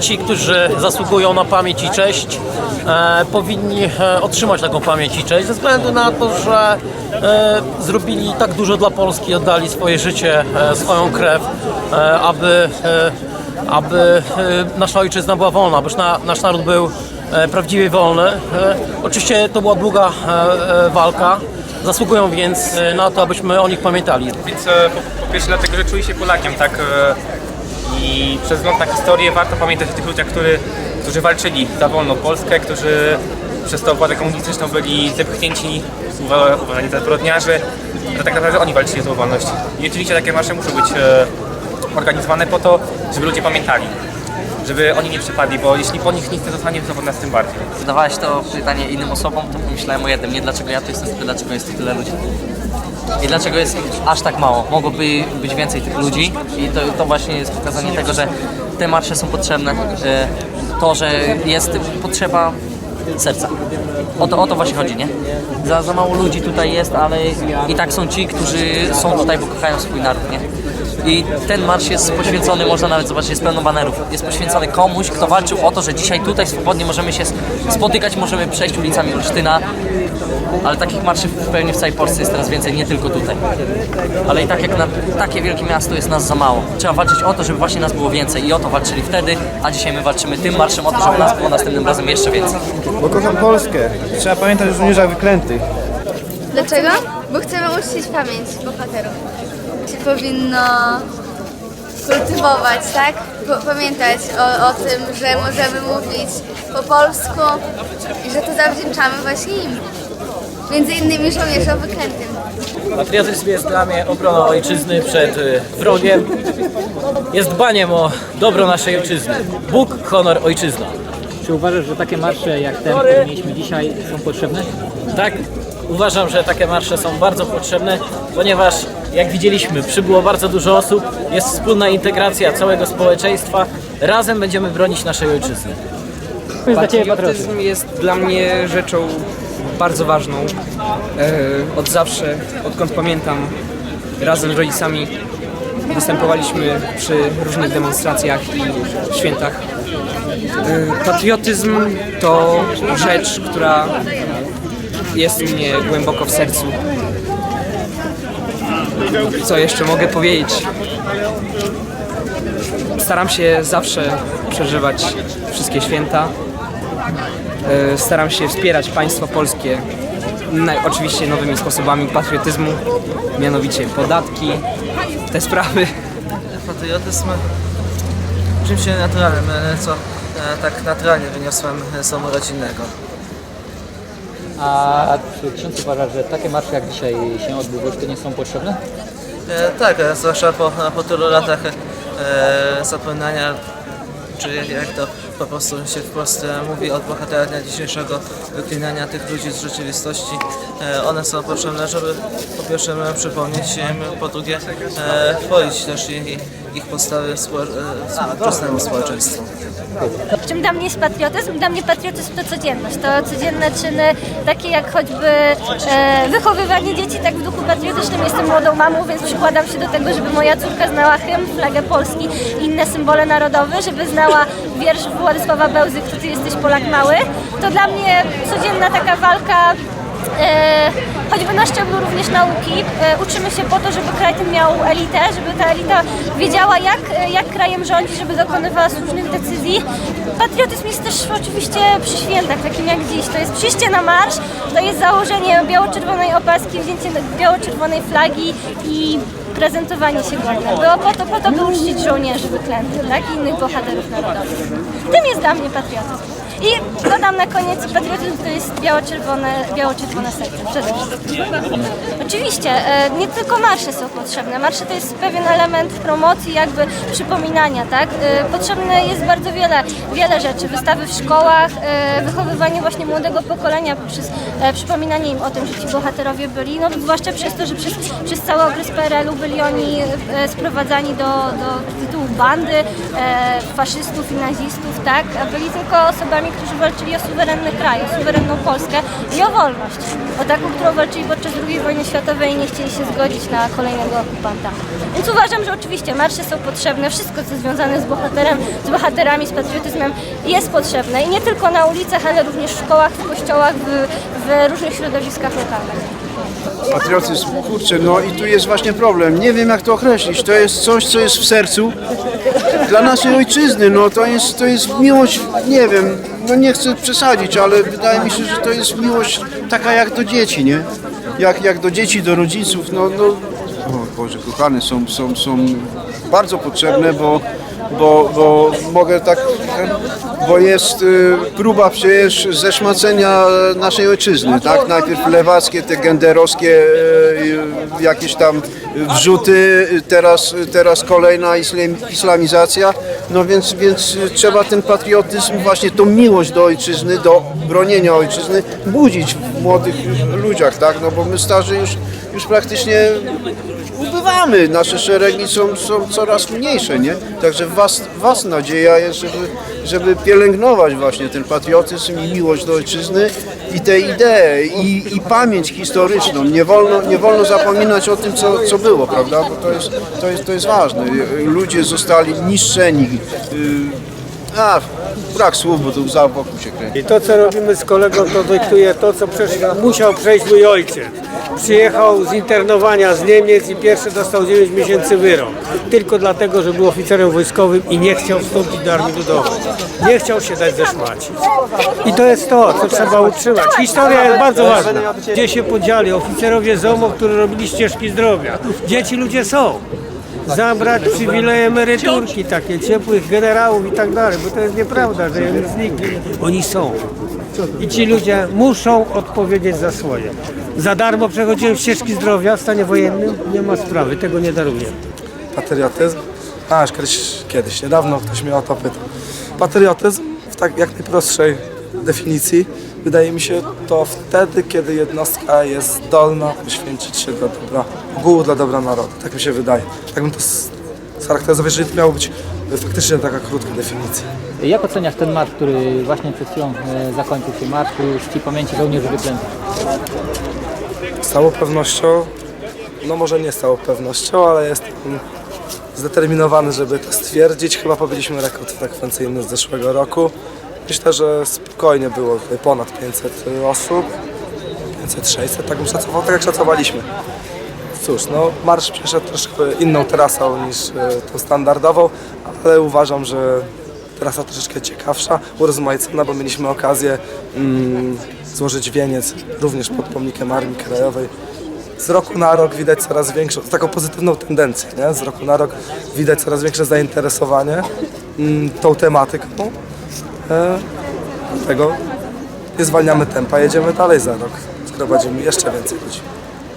ci, którzy zasługują na pamięć i cześć, e, powinni e, otrzymać taką pamięć i cześć ze względu na to, że e, zrobili tak dużo dla Polski, oddali swoje życie, e, swoją krew, e, aby, e, aby e, nasza ojczyzna była wolna, aby na, nasz naród był e, prawdziwie wolny. E, oczywiście to była długa e, e, walka, zasługują więc e, na to, abyśmy o nich pamiętali. Więc e, po, po pierwsze dlatego, że czuje się Polakiem, tak? I przez wzgląd na historię warto pamiętać o tych ludziach, który, którzy walczyli za wolną Polskę, którzy przez tą władzę komunistyczną byli zepchnięci, uwa- uważani za zbrodniarzy, że tak naprawdę oni walczyli o tą wolność. I oczywiście takie marsze muszą być e, organizowane po to, żeby ludzie pamiętali, żeby oni nie przepadli, bo jeśli po nich nic nie zostanie, to nas tym bardziej. Zadawałeś to pytanie innym osobom, to pomyślałem o jednym. Nie dlaczego ja tu jestem, tylko dlaczego jest tu tyle ludzi. I dlaczego jest ich aż tak mało. Mogłoby być więcej tych ludzi i to, to właśnie jest pokazanie tego, że te marsze są potrzebne. To, że jest potrzeba serca. O to, o to właśnie chodzi, nie? Za, za mało ludzi tutaj jest, ale i tak są ci, którzy są tutaj, bo kochają swój naród, nie? I ten marsz jest poświęcony, można nawet zobaczyć, jest pełno banerów. Jest poświęcony komuś, kto walczył o to, że dzisiaj tutaj swobodnie możemy się spotykać, możemy przejść ulicami Olsztyna. Ale takich marszy w pełni w całej Polsce jest teraz więcej, nie tylko tutaj. Ale i tak jak na takie wielkie miasto jest nas za mało. Trzeba walczyć o to, żeby właśnie nas było więcej i o to walczyli wtedy, a dzisiaj my walczymy tym marszem o to, żeby nas było następnym razem jeszcze więcej. Bo kocham Polskę. Trzeba pamiętać o żołnierzach wyklętych. Dlaczego? Bo chcemy uczcić pamięć bohaterów. Się powinno kultywować, tak? Pamiętać o, o tym, że możemy mówić po polsku i że to zawdzięczamy właśnie im. Między innymi żołnierzom wyklętym. Patriotyzm jest dla mnie obroną ojczyzny przed y, wrogiem. Jest dbaniem o dobro naszej ojczyzny. Bóg, honor, ojczyzna. Czy uważasz, że takie marsze jak ten, który mieliśmy dzisiaj są potrzebne? Tak, uważam, że takie marsze są bardzo potrzebne, ponieważ jak widzieliśmy, przybyło bardzo dużo osób, jest wspólna integracja całego społeczeństwa. Razem będziemy bronić naszej ojczyzny. To jest dla Ciebie patriotyzm. Patriotyzm jest dla mnie rzeczą bardzo ważną. E, od zawsze, odkąd pamiętam, razem z rodzicami występowaliśmy przy różnych demonstracjach i świętach. E, patriotyzm to rzecz, która jest u mnie głęboko w sercu. Co jeszcze mogę powiedzieć? Staram się zawsze przeżywać wszystkie święta. E, Staram się wspierać państwo polskie oczywiście nowymi sposobami patriotyzmu, mianowicie podatki, te sprawy. patriotyzm czymś naturalnym, e, co e, tak naturalnie wyniosłem e, samorodzinnego. A czy ksiądz uważa, że takie marsze jak dzisiaj się odbyły, to nie są potrzebne? E, tak, e, zwłaszcza po, po tylu latach e, zapominania, czy jak, to po prostu się w Polsce mówi od bohatera dnia dzisiejszego, wyklinania tych ludzi z rzeczywistości. E, one są potrzebne, żeby po pierwsze e, przypomnieć im, po drugie e, wchodzić też ich, ich podstawy spo- e, współczesnemu społeczeństwu. Czym dla mnie jest patriotyzm? Dla mnie patriotyzm to codzienność. To codzienne czyny, takie jak choćby e, wychowywanie dzieci tak w duchu patriotycznym. Jestem młodą mamą, więc przykładam się do tego, żeby moja córka znała hymn, flagę Polski inne symbole narodowe, żeby znała wiersz Władysława Bełzy, Kto ty jesteś Polak mały. To dla mnie codzienna taka walka choćby na szczeblu również nauki. E, uczymy się po to, żeby kraj ten miał elitę, żeby ta elita wiedziała, jak, e, jak krajem rządzi, żeby dokonywała słusznych decyzji. Patriotyzm jest też oczywiście przy świętach, takim jak dziś. To jest przyjście na marsz, to jest założenie biało-czerwonej opaski, wzięcie biało-czerwonej flagi i prezentowanie się godne. Było po to, po to, by uczcić żołnierzy wyklętych, tak? I innych bohaterów narodowych. Tym jest dla mnie patriotyzm. I dodam na koniec, patriotyzm to jest biało-czerwone, biało-czerwone serce, przede wszystkim. Oczywiście, e, nie tylko marsze są potrzebne. Marsze to jest pewien element promocji, jakby przypominania, tak? E, Potrzebne jest bardzo wiele, wiele rzeczy. Wystawy w szkołach, e, wychowywanie właśnie młodego pokolenia poprzez przypominanie im o tym, że ci bohaterowie byli, no zwłaszcza przez to, że przez, przez cały okres PRL-u byli oni e, sprowadzani do, do tytułu bandy e, faszystów i nazistów, tak? A byli tylko osobami, którzy walczyli o suwerenny kraj, o suwerenną Polskę i o wolność. O taką, którą walczyli podczas II wojny światowej i nie chcieli się zgodzić na kolejnego okupanta. Więc uważam, że oczywiście marsze są potrzebne, wszystko co związane z bohaterem, z bohaterami, z patriotyzmem jest potrzebne i nie tylko na ulicach, ale również w szkołach, w kościołach, w, w różnych środowiskach lokalnych. Patriotyzm, kurczę, no i tu jest właśnie problem. Nie wiem jak to określić. To jest coś, co jest w sercu dla naszej ojczyzny. No to jest, to jest miłość, nie wiem, no nie chcę przesadzić, ale wydaje mi się, że to jest miłość taka jak do dzieci, nie? Jak, jak do dzieci, do rodziców, no, no o Boże, kochane, są, są, są bardzo potrzebne, bo, bo, bo mogę tak, bo jest y, próba przecież zeszmacenia naszej ojczyzny, tak? Najpierw lewackie, te genderowskie y, jakieś tam wrzuty, teraz, teraz kolejna islam- islamizacja, no więc, więc trzeba ten patriotyzm, właśnie tą miłość do ojczyzny, do bronienia ojczyzny budzić w młodych ludziach, tak? No bo my starzy już, już praktycznie ubywamy, nasze szeregi są, są coraz mniejsze, nie? Także was, was nadzieja jest, żeby, żeby pielęgnować właśnie ten patriotyzm i miłość do ojczyzny i te idee i, i pamięć historyczną. Nie wolno, nie wolno zapominać o tym, co, co było, prawda? Bo to jest, to, jest, to jest ważne. Ludzie zostali niszczeni. Yy, A, brak słów, bo tu za wokół się kręci. I to, co robimy z kolegą, to dyktuje to, co musiał przejść mój ojciec. Przyjechał z internowania z Niemiec i pierwszy dostał 9 miesięcy wyrok. Tylko dlatego, że był oficerem wojskowym i nie chciał wstąpić do Armii Ludowej. Nie chciał się dać zeszmacić. I to jest to, co trzeba utrzymać. Historia jest bardzo ważna. Gdzie się podzieli oficerowie ZOMO, którzy robili ścieżki zdrowia? Gdzie ci ludzie są? Zabrać przywileje emeryturki, takie ciepłych generałów i tak dalej, bo to jest nieprawda, że oni znikli. Oni są. I ci ludzie muszą odpowiedzieć za swoje. Za darmo przechodziłem ścieżki zdrowia w stanie wojennym, nie ma sprawy, tego nie daruję. Patriotyzm? A, kiedyś, kiedyś, niedawno ktoś mnie o to pytał. Patriotyzm w tak jak najprostszej definicji wydaje mi się to wtedy, kiedy jednostka jest zdolna poświęcić się dla dobra ogółu, dla dobra narodu. Tak mi się wydaje. Tak bym to scharakteryzował, jeżeli to miało być faktycznie taka krótka definicja. Jak oceniasz ten marsz, który właśnie przed chwilą e, zakończył się, marsz czci pamięci żołnierzy wyklętych? Z całą pewnością, no może nie z całą pewnością, ale jestem zdeterminowany, żeby to stwierdzić. Chyba powiedzieliśmy rekord frekwencyjny z zeszłego roku. Myślę, że spokojnie było ponad 500 osób, 500-600, tak bym szacował, tak jak szacowaliśmy. Cóż, no marsz przeszedł troszkę inną trasą niż e, tą standardową, ale uważam, że trasa troszeczkę ciekawsza, urozmaicona, bo mieliśmy okazję mm, złożyć wieniec również pod pomnikiem Armii Krajowej. Z roku na rok widać coraz większą, taką pozytywną tendencję, nie? z roku na rok widać coraz większe zainteresowanie mm, tą tematyką. E, dlatego nie zwalniamy tempa, jedziemy dalej za rok, zgromadzimy jeszcze więcej ludzi.